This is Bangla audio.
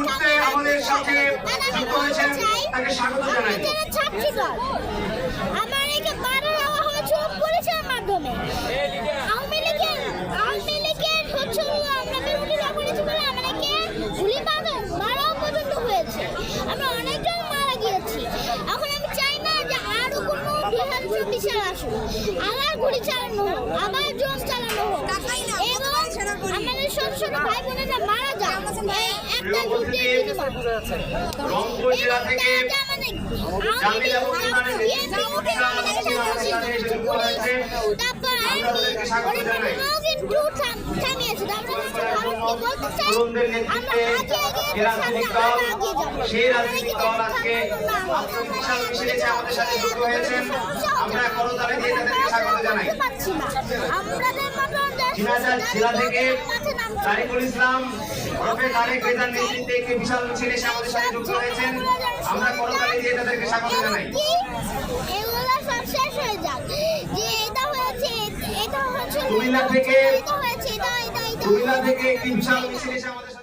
মুহূর্তে আমাদের সাথে যুক্ত হয়েছেন তাকে স্বাগত জানাই। আমার একে বারো হয়েছে পুলিশের মাধ্যমে। আওয়ামী লীগের আওয়ামী লীগের হচ্ছে আমরা বিরোধিতা করেছি বলে আমাদেরকে গুলি বারো বারো পর্যন্ত হয়েছে। আমরা অনেকজন মারা গিয়েছি। এখন আমি চাই না যে আরও কোনো দুই হাজার চব্বিশ সাল আসুক। আবার গুলি চালানো হোক আবার জোর চালানো হোক। এবং আমাদের ছোট ছোট ভাই বোনেরা মারা যায় রংপুর জেলা থেকে জামিল এবং ইমানের সেই রাজনৈতিক দল আজকে বিশাল মিছিল আমাদের সাথে যুক্ত হয়েছেন আমরা করতালি দিয়ে তাদেরকে স্বাগত জানাই ইসলাম, ওরফে তারেক বেদার নেতৃত্বে একটি হয়েছেন। আমরা করতালি দিয়ে তাদেরকে স্বাগত জানাই। কুমিল্লা থেকে- কুমিল্লা থেকে একটি বিশাল মিছিল এসে আমাদের